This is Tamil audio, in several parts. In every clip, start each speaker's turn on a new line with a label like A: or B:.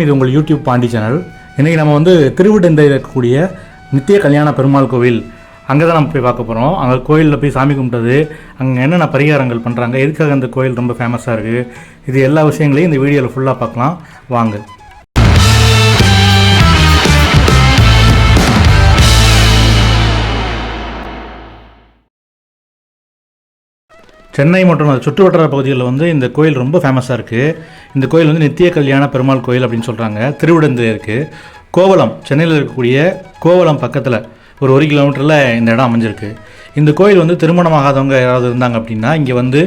A: வணக்கம். இது உங்கள் யூடியூப் பாண்டி சேனல். இன்றைக்கி நம்ம வந்து திருவிடந்தையில் இருக்கக்கூடிய நித்திய கல்யாண பெருமாள் கோவில். அங்கே தான் நம்ம போய் பார்க்க போகிறோம் அங்கே கோயிலில் போய் சாமி கும்பிட்டது. அங்கே என்னென்ன பரிகாரங்கள் பண்ணுறாங்க எதுக்காக அந்த கோயில் ரொம்ப ஃபேமஸாக இருக்குது இது எல்லா விஷயங்களையும் இந்த வீடியோவில் ஃபுல்லாக பார்க்கலாம். வாங்க. சென்னை மற்றும் அது சுற்றுவட்டார பகுதிகளில் வந்து இந்த கோயில் ரொம்ப ஃபேமஸாக இருக்குது இந்த கோயில் வந்து நித்திய கல்யாண பெருமாள் கோயில் அப்படின்னு சொல்கிறாங்க திருவிடந்து இருக்குது கோவலம் சென்னையில் இருக்கக்கூடிய கோவலம் பக்கத்தில் ஒரு ஒரு கிலோமீட்டரில் இந்த இடம் அமைஞ்சிருக்கு. இந்த கோயில் வந்து திருமணமாகாதவங்க யாராவது இருந்தாங்க அப்படின்னா இங்கே வந்து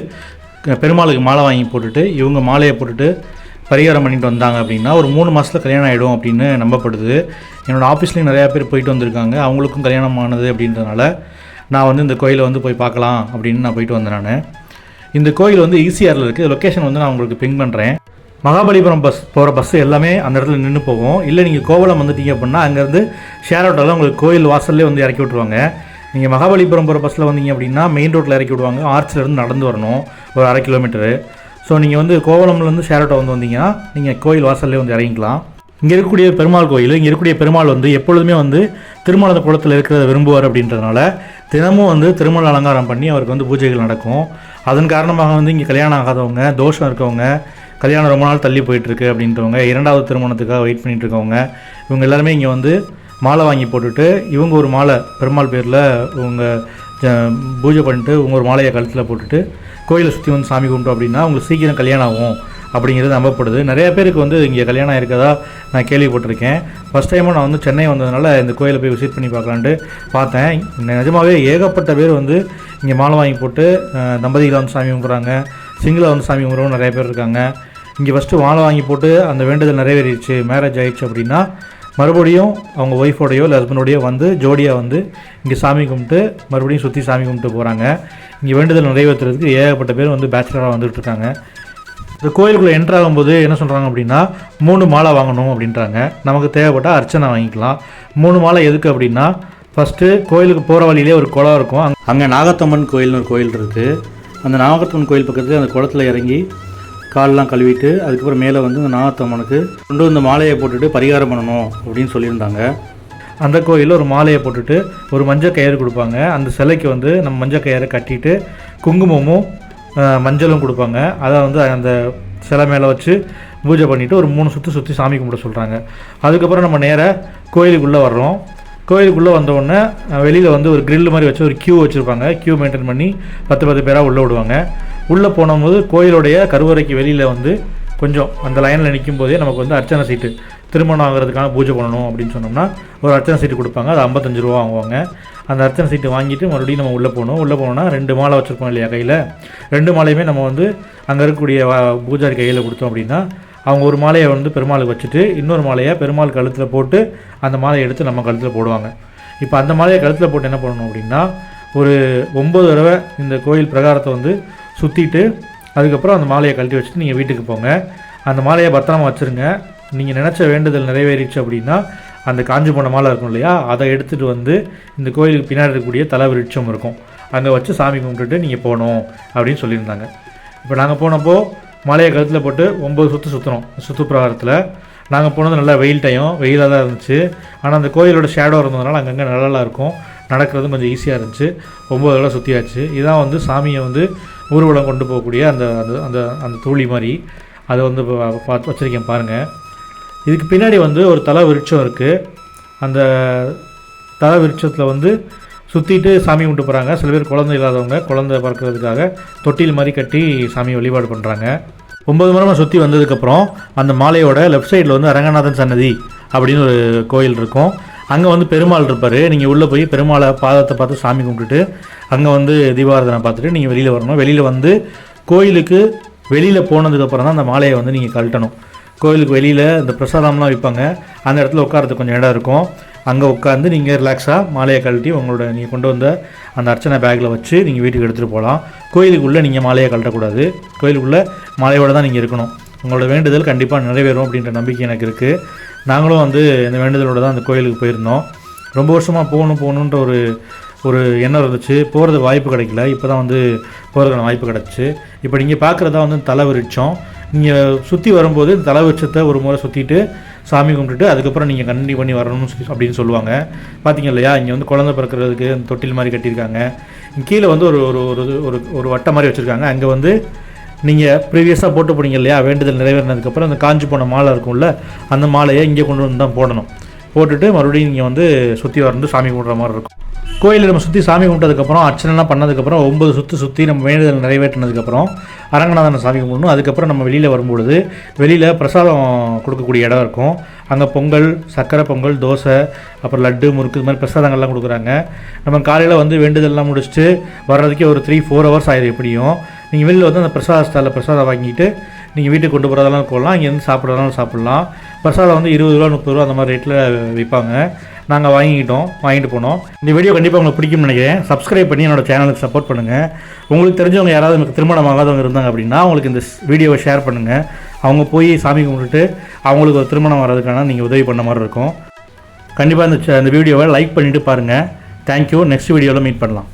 A: பெருமாளுக்கு மாலை வாங்கி போட்டுட்டு இவங்க மாலையை போட்டுட்டு பரிகாரம் பண்ணிட்டு வந்தாங்க அப்படின்னா ஒரு மூணு மாதத்தில் கல்யாணம் ஆகிடும் அப்படின்னு நம்பப்படுது. என்னோடய ஆஃபீஸ்லேயும் நிறையா பேர் போயிட்டு வந்திருக்காங்க. அவங்களுக்கும் கல்யாணம் ஆனது அப்படின்றதுனால நான் வந்து இந்த கோயிலை வந்து போய் பார்க்கலாம் அப்படின்னு நான் போயிட்டு வந்தேன் நான். இந்த கோயில் வந்து ஈசிஆரில் இருக்குது லொக்கேஷன் வந்து நான் உங்களுக்கு பிங் பண்ணுறேன் மகாபலிபுரம் பஸ் போகிற பஸ் எல்லாமே அந்த இடத்துல நின்று போகும். இல்லை நீங்கள் கோவளம் வந்துட்டீங்க அப்படின்னா அங்கேருந்து ஷேர் ஆட்டோவில் உங்களுக்கு கோயில் வாசல்லே வந்து இறக்கி விட்ருவாங்க நீங்கள் மகாபலிபுரம் போகிற பஸ்ஸில் வந்தீங்க அப்படின்னா மெயின் ரோட்டில் இறக்கி விடுவாங்க. ஆர்ச்சிலேருந்து நடந்து வரணும். ஒரு அரை கிலோமீட்டரு ஸோ நீங்கள் வந்து கோவலம்லேருந்து ஷேர் ஆட்டோ வந்து வந்தீங்கன்னா நீங்கள் கோயில் வாசல்லே வந்து இறங்கிக்கலாம். இங்கே இருக்கக்கூடிய பெருமாள் கோயில் இங்கே இருக்கக்கூடிய பெருமாள் வந்து எப்பொழுதுமே வந்து திருமண குளத்தில் இருக்கிறத விரும்புவார் அப்படின்றதுனால தினமும் வந்து திருமண அலங்காரம் பண்ணி அவருக்கு வந்து பூஜைகள் நடக்கும். அதன் காரணமாக வந்து இங்கே கல்யாணம் ஆகாதவங்க தோஷம் இருக்கவங்க கல்யாணம் ரொம்ப நாள் தள்ளி போயிட்டுருக்கு அப்படின்றவங்க இரண்டாவது திருமணத்துக்காக வெயிட் பண்ணிகிட்டு இருக்கவங்க இவங்க எல்லாருமே இங்கே வந்து மாலை வாங்கி போட்டுட்டு இவங்க ஒரு மாலை பெருமாள் பேரில் இவங்க ஜ- பூஜை பண்ணிட்டு இவங்க ஒரு மாலையை கழுத்தில் போட்டுட்டு கோயிலை சுற்றி வந்து சாமி கும்பிட்டோம் அப்படின்னா உங்களுக்கு சீக்கிரம் கல்யாணம் ஆகும். அப்படிங்கிறது நம்பப்படுது. நிறைய பேருக்கு வந்து இங்கே கல்யாணம் இருக்கதா நான் கேள்விப்பட்டிருக்கேன். ஃபஸ்ட் டைமும் நான் வந்து சென்னை வந்ததுனால இந்த கோயிலை போய் விசிட் பண்ணி பார்க்கலான்ட்டு பார்த்தேன். நிஜமாகவே ஏகப்பட்ட பேர் வந்து இங்கே மாலை வாங்கி போட்டு தம்பதிகளை வந்து சாமி கும்பிட்றாங்க. சிங்கிளை வந்து சாமி கும்பிட்றவங்க நிறைய பேர் இருக்காங்க. இங்கே ஃபஸ்ட்டு மாலை வாங்கி போட்டு அந்த வேண்டுதல் நிறைவேறிடுச்சு. மேரேஜ் ஆயிடுச்சு அப்படின்னா மறுபடியும் அவங்க ஒய்ஃபோடையோ இல்லை ஹஸ்பண்டோடையோ வந்து ஜோடியாக வந்து இங்கே சாமி கும்பிட்டு மறுபடியும் சுற்றி சாமி கும்பிட்டு போகிறாங்க இங்கே வேண்டுதல் நிறைவேற்றுறதுக்கு ஏகப்பட்ட பேர் வந்து பேச்சுலராக வந்துகிட்ருக்காங்க இந்த கோயிலுக்குள்ளே என்ட்ரு ஆகும்போது என்ன சொல்கிறாங்க அப்படின்னா மூணு மாலை வாங்கணும் அப்படின்றாங்க. நமக்கு தேவைப்பட்டால் அர்ச்சனை வாங்கிக்கலாம். மூணு மாலை எதுக்கு அப்படின்னா ஃபஸ்ட்டு கோயிலுக்கு போகிற வழியிலே ஒரு குளம் இருக்கும். அங்க- அங்கே நாகத்தம்மன் கோயில்னு ஒரு கோயில் இருக்குது அந்த நாகத்தம்மன் கோயில் பக்கத்தில் அந்த குளத்துல இறங்கி கால்லாம் கழுவிட்டு அதுக்கப்புறம் மேலே வந்து அந்த நாகத்தம்மனுக்கு கொண்டு வந்த மாலையை போட்டுட்டு பரிகாரம் பண்ணணும் அப்படின்னு சொல்லியிருந்தாங்க. அந்த கோயிலில் ஒரு மாலையை போட்டுட்டு ஒரு மஞ்சள் கயிறு கொடுப்பாங்க. அந்த சிலைக்கு வந்து நம்ம மஞ்சள் கயிறை கட்டிட்டு குங்குமமும் மஞ்சளும் கொடுப்பாங்க. அதை வந்து அந்த சிலை மேலே வச்சு பூஜை பண்ணிவிட்டு ஒரு மூணு சுற்றி சுற்றி சாமி கும்பிட சொல்கிறாங்க அதுக்கப்புறம் நம்ம நேராக கோயிலுக்குள்ளே வர்றோம். கோயிலுக்குள்ளே வந்தவுடனே வெளியில் வந்து ஒரு கிரில் மாதிரி வச்சு ஒரு கியூ வச்சுருப்பாங்க. கியூ மெயின்டைன் பண்ணி பத்து பத்து பேராக உள்ளே விடுவாங்க. உள்ளே போனபோது கோயிலுடைய கருவறைக்கு வெளியில் வந்து கொஞ்சம் அந்த லைனில் நிற்கும் போதே நமக்கு வந்து அர்ச்சனை சீட்டு திருமணம் ஆகிறதுக்கான பூஜை பண்ணணும் அப்படின்னு சொன்னோம்னா ஒரு அர்ச்சனை சீட்டு கொடுப்பாங்க. அது ஐம்பத்தஞ்சு ரூபா வாங்குவாங்க. அந்த அர்ச்சனை சீட்டு வாங்கிட்டு மறுபடியும் நம்ம உள்ளே போகணும். உள்ளே போனோம்னா ரெண்டு மாலை வச்சுருப்போம் இல்லையா கையில்? ரெண்டு மாலையுமே நம்ம வந்து அங்கே இருக்கக்கூடிய வ- பூஜாரி கையில் கொடுத்தோம் அப்படின்னா அவங்க ஒரு மாலையை வந்து பெருமாளுக்கு வச்சுட்டு இன்னொரு மாலையை பெருமாள் கழுத்தில் போட்டு அந்த மாலையை எடுத்து நம்ம கழுத்தில் போடுவாங்க. இப்போ அந்த மாலையை கழுத்தில் போட்டு என்ன பண்ணணும் அப்படின்னா ஒரு ஒம்பது தடவை இந்த கோயில் பிரகாரத்தை வந்து சுற்றிட்டு அதுக்கப்புறம் அந்த மாலையை கழட்டி வச்சுட்டு நீங்கள் வீட்டுக்கு போங்க. அந்த மாலையை பத்திரமா வச்சுருங்க. நீங்கள் நினச்ச வேண்டுதல் நிறைவேறிச்சு அப்படின்னா அந்த காஞ்சி போன மாலை இருக்கும் இல்லையா? அதை எடுத்துகிட்டு வந்து இந்த கோயிலுக்கு பின்னாடி இருக்கக்கூடிய தலை விருட்சம் இருக்கும். அங்கே வச்சு சாமி கும்பிட்டுட்டு நீங்கள் போகணும் அப்படின்னு சொல்லியிருந்தாங்க. இப்போ நாங்கள் போனப்போ மலையை கழுத்தில் போட்டு ஒம்பது சுற்று சுற்றுறோம் சுற்று பிரகாரத்தில். நாங்கள் போனது நல்லா வெயில் டைம் வெயிலாக தான் இருந்துச்சு. ஆனால் அந்த கோயிலோட ஷேடோ இருந்ததுனால அங்கங்கே நல்லா இருக்கும். நடக்கிறது கொஞ்சம் ஈஸியாக இருந்துச்சு. ஒம்பது தடவை சுற்றியாச்சு இதுதான் வந்து சாமியை வந்து ஊர்வலம் கொண்டு போகக்கூடிய அந்த அந்த அந்த அந்த தூளி மாதிரி. அதை வந்து பா- பார்த்து வச்சுருக்கேன் பாருங்கள் இதுக்கு பின்னாடி வந்து ஒரு தலை விருட்சம் இருக்குது அந்த தலை விருட்சத்தில் வந்து சுற்றிட்டு சாமி கும்பிட்டு போகிறாங்க சில பேர் குழந்தை இல்லாதவங்க குழந்தை பார்க்குறதுக்காக தொட்டில் மாதிரி கட்டி சாமி வழிபாடு பண்ணுறாங்க ஒன்பது மரமாக சுற்றி வந்ததுக்கப்புறம் அந்த மாலையோட லெஃப்ட் சைடில் வந்து அரங்கநாதன் சன்னதி அப்படின்னு ஒரு கோயில் இருக்கும். அங்கே வந்து பெருமாள் இருப்பார். நீங்கள் உள்ளே போய் பெருமாளை பாதத்தை பார்த்து சாமி கும்பிட்டுட்டு அங்கே வந்து தீபாராதனை பார்த்துட்டு நீங்கள் வெளியில் வரணும். வெளியில் வந்து கோயிலுக்கு வெளியில் போனதுக்கப்புறம் தான் அந்த மாலையை வந்து நீங்கள் கழட்டணும். கோயிலுக்கு வெளியில் இந்த பிரசாதம்லாம் விற்பாங்க அந்த இடத்துல உட்காரத்துக்கு கொஞ்சம் இடம் இருக்கும். அங்கே உட்காந்து நீங்கள் ரிலாக்ஸாக மாலையை கழட்டி உங்களோட நீங்கள் கொண்டு வந்த அந்த அர்ச்சனை பேக்கில் வச்சு நீங்கள் வீட்டுக்கு எடுத்துகிட்டு போகலாம். கோயிலுக்குள்ளே நீங்கள் மாலையை கழட்டக்கூடாது. கோயிலுக்குள்ளே மாலையோடு தான் நீங்கள் இருக்கணும். உங்களோட வேண்டுதல் கண்டிப்பாக நிறைவேறும் அப்படின்ற நம்பிக்கை எனக்கு இருக்குது நாங்களும் வந்து இந்த வேண்டுதலோட தான் அந்த கோயிலுக்கு போயிருந்தோம். ரொம்ப வருஷமாக போகணும் போகணுன்ற ஒரு ஒரு எண்ணம் இருந்துச்சு. போகிறதுக்கு வாய்ப்பு கிடைக்கல. இப்போ தான் வந்து போகிறதுக்கான வாய்ப்பு கிடச்சி. இப்போ நீங்கள் பார்க்குறதா வந்து தலைவிருட்சம் நீங்கள் சுற்றி வரும்போது இந்த ஒரு முறை சுற்றிட்டு சாமி கும்பிட்டுட்டு அதுக்கப்புறம் நீங்கள் கண்டி பண்ணி வரணும்னு சொல்லி அப்படின்னு சொல்லுவாங்க. பார்த்தீங்க இல்லையா? இங்கே வந்து குழந்தை பிறக்கிறதுக்கு தொட்டில் மாதிரி கட்டியிருக்காங்க. கீழே வந்து ஒரு ஒரு ஒரு ஒரு ஒரு வட்டம் மாதிரி வச்சுருக்காங்க. அங்கே வந்து நீங்கள் ப்ரீவியஸாக போட்டு போனீங்க இல்லையா? வேண்டுதல் நிறைவேறினதுக்கப்புறம் அந்த காஞ்சி போன மாலை இருக்கும்ல அந்த மாலையை இங்கே கொண்டு வந்து தான் போடணும். போட்டுட்டு மறுபடியும் நீங்கள் வந்து சுற்றி வரந்து சாமி கும்பிட்ற மாதிரி இருக்கும். கோயிலில் நம்ம சுற்றி சாமி கும்பிட்டதுக்கப்புறம் அர்ச்சனைலாம் பண்ணதுக்கப்புறம் ஒம்பது சுற்று சுற்றி நம்ம வேண்டுதல் நிறைவேற்றினதுக்கப்புறம் அரங்கநாதனை சாமி கும்பிடணும். அதுக்கப்புறம் நம்ம வெளியில் வரும்பொழுது வெளியில் பிரசாதம் கொடுக்கக்கூடிய இடம் இருக்கும். அங்கே பொங்கல் சக்கரை பொங்கல் தோசை அப்புறம் லட்டு முறுக்கு இது மாதிரி பிரசாதங்கள்லாம் கொடுக்குறாங்க. நம்ம காலையில் வந்து வேண்டுதல்லாம் முடிச்சுட்டு வர்றதுக்கே ஒரு த்ரீ ஃபோர் ஹவர்ஸ் ஆயிடும் எப்படியும். நீங்கள் வெளியில் வந்து அந்த பிரசாத ஸ்டாலில் பிரசாதம் வாங்கிட்டு நீங்கள் வீட்டுக்கு கொண்டு போகிறதெல்லாம் போகலாம் இங்கேருந்து சாப்பிட்றதெல்லாம் சாப்பிட்லாம். பிரசாதம் வந்து இருபது ரூபா முப்பது ரூபா அந்த மாதிரி ரேட்டில் விற்பாங்க நாங்கள் வாங்கிக்கிட்டோம் வாங்கிட்டு போனோம். இந்த வீடியோ கண்டிப்பாக உங்களுக்கு பிடிக்கும்னு நினைக்கிறேன். சப்ஸ்கிரைப் பண்ணி என்னோட சேனலுக்கு சப்போர்ட் பண்ணுங்கள் உங்களுக்கு தெரிஞ்சவங்க யாராவது உங்களுக்கு திருமணம் ஆகாதவங்க இருந்தாங்க அப்படின்னா அவங்களுக்கு இந்த வீடியோவை ஷேர் பண்ணுங்கள் அவங்க போய் சாமி கும்பிட்டுட்டு அவங்களுக்கு ஒரு திருமணம் வர்றதுக்கான நீங்கள் உதவி பண்ண மாதிரி இருக்கும். கண்டிப்பாக இந்த ச- இந்த வீடியோவை லைக் பண்ணிவிட்டு பாருங்கள் தேங்க்யூ நெக்ஸ்ட் வீடியோவில் மீட் பண்ணலாம்.